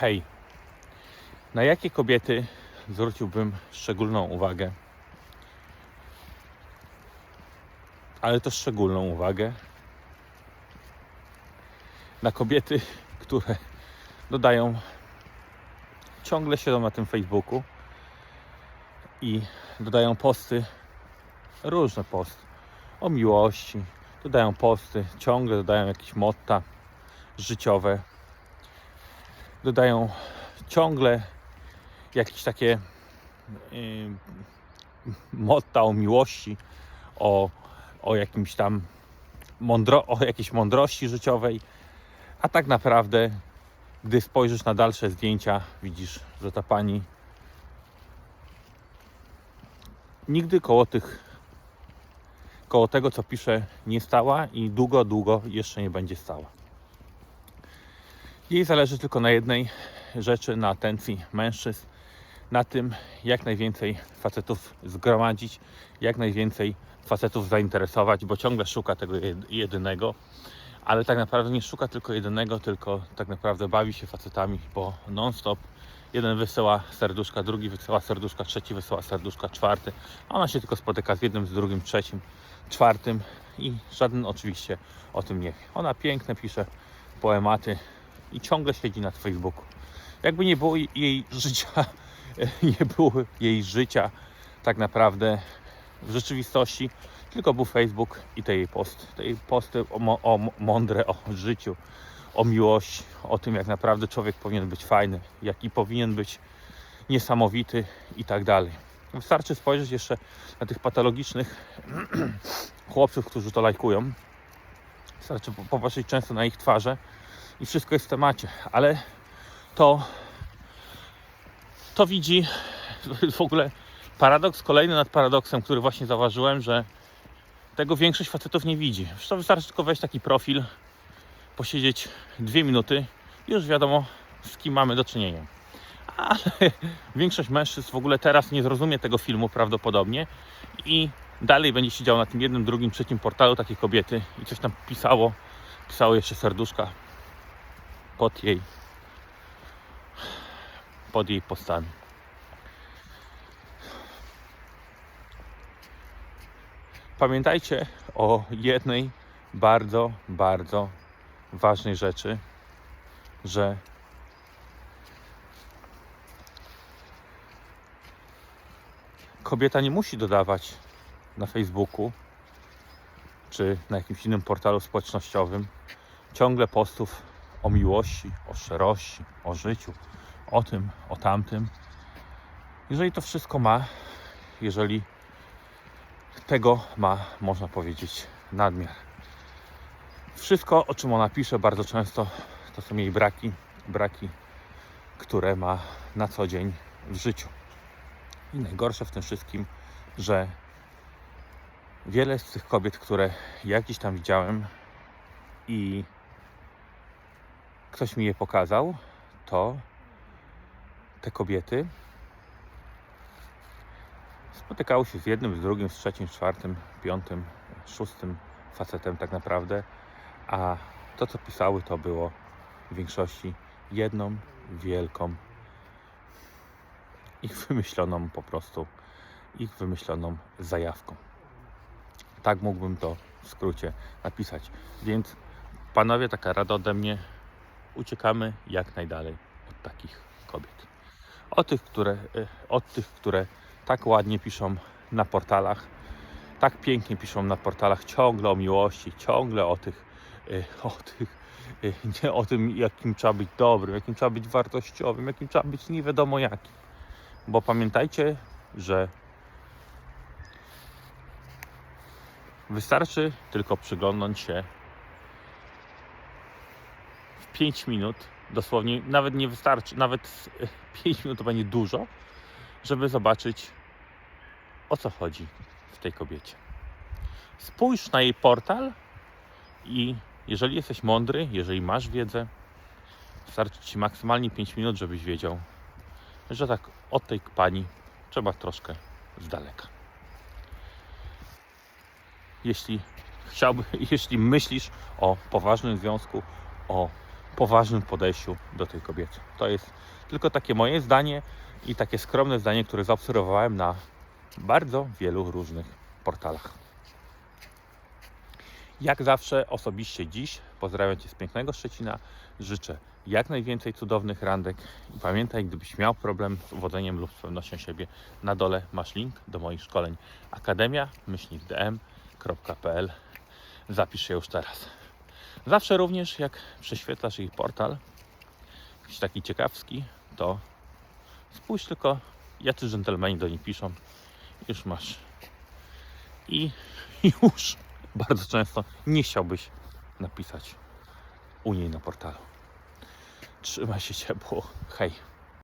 Hej, na jakie kobiety zwróciłbym szczególną uwagę? Ale to szczególną uwagę. Na kobiety, które dodają ciągle siedzą na tym Facebooku i dodają posty, różne posty. O miłości, dodają posty, ciągle dodają jakieś motta życiowe, dodają ciągle jakieś takie yy, motta o miłości, o, o jakimś tam mądro, o jakiejś mądrości życiowej, a tak naprawdę, gdy spojrzysz na dalsze zdjęcia, widzisz, że ta pani nigdy koło tych koło tego, co pisze, nie stała i długo, długo jeszcze nie będzie stała. Jej zależy tylko na jednej rzeczy, na atencji mężczyzn, na tym, jak najwięcej facetów zgromadzić, jak najwięcej facetów zainteresować, bo ciągle szuka tego jed- jedynego, ale tak naprawdę nie szuka tylko jedynego, tylko tak naprawdę bawi się facetami, bo non-stop. Jeden wysyła serduszka, drugi wysyła serduszka, trzeci wysyła serduszka, czwarty, a ona się tylko spotyka z jednym, z drugim, trzecim, czwartym i żaden oczywiście o tym nie wie. Ona piękne pisze poematy i ciągle siedzi na Facebooku. Jakby nie było jej życia, nie było jej życia tak naprawdę w rzeczywistości, tylko był Facebook i te jej posty. Te jej posty o, o mądre, o życiu, o miłości, o tym jak naprawdę człowiek powinien być fajny, jaki powinien być niesamowity i tak dalej. Wystarczy spojrzeć jeszcze na tych patologicznych chłopców, którzy to lajkują. Wystarczy po- popatrzeć często na ich twarze i wszystko jest w temacie, ale to to widzi w ogóle paradoks kolejny nad paradoksem, który właśnie zauważyłem, że tego większość facetów nie widzi. Zresztą wystarczy tylko wejść taki profil, posiedzieć dwie minuty i już wiadomo z kim mamy do czynienia. Ale większość mężczyzn w ogóle teraz nie zrozumie tego filmu prawdopodobnie i dalej będzie siedział na tym jednym, drugim, trzecim portalu takie kobiety i coś tam pisało, pisało jeszcze serduszka pod jej pod jej postami. Pamiętajcie o jednej bardzo, bardzo ważnej rzeczy, że kobieta nie musi dodawać na Facebooku czy na jakimś innym portalu społecznościowym ciągle postów o miłości, o szczerości, o życiu, o tym, o tamtym. Jeżeli to wszystko ma, jeżeli tego ma, można powiedzieć, nadmiar. Wszystko, o czym ona pisze, bardzo często to są jej braki, braki, które ma na co dzień w życiu. I najgorsze w tym wszystkim, że wiele z tych kobiet, które ja gdzieś tam widziałem i ktoś mi je pokazał, to te kobiety spotykały się z jednym, z drugim, z trzecim, z czwartym, piątym, szóstym facetem tak naprawdę, a to co pisały to było w większości jedną wielką ich wymyśloną po prostu ich wymyśloną zajawką. Tak mógłbym to w skrócie napisać. Więc panowie, taka rada ode mnie, uciekamy jak najdalej od takich kobiet. O tych, które, y, od tych, które tak ładnie piszą na portalach, tak pięknie piszą na portalach ciągle o miłości, ciągle o tych, y, o tych, y, nie o tym, jakim trzeba być dobrym, jakim trzeba być wartościowym, jakim trzeba być nie wiadomo jakim. Bo pamiętajcie, że wystarczy tylko przyglądnąć się 5 minut, dosłownie, nawet nie wystarczy, nawet 5 minut to będzie dużo, żeby zobaczyć o co chodzi w tej kobiecie. Spójrz na jej portal i jeżeli jesteś mądry, jeżeli masz wiedzę, wystarczy ci maksymalnie 5 minut, żebyś wiedział, że tak od tej pani trzeba troszkę z daleka. Jeśli chciałby, jeśli myślisz o poważnym związku, o poważnym podejściu do tej kobiety. To jest tylko takie moje zdanie i takie skromne zdanie, które zaobserwowałem na bardzo wielu różnych portalach. Jak zawsze osobiście dziś pozdrawiam Cię z pięknego Szczecina. Życzę jak najwięcej cudownych randek i pamiętaj, gdybyś miał problem z uwodzeniem lub z pewnością siebie, na dole masz link do moich szkoleń akademia dm.pl Zapisz się już teraz. Zawsze również jak prześwietlasz ich portal, jakiś taki ciekawski, to spójrz tylko, jacy dżentelmeni do nich piszą. Już masz. I już bardzo często nie chciałbyś napisać u niej na portalu. Trzymaj się ciepło. Hej.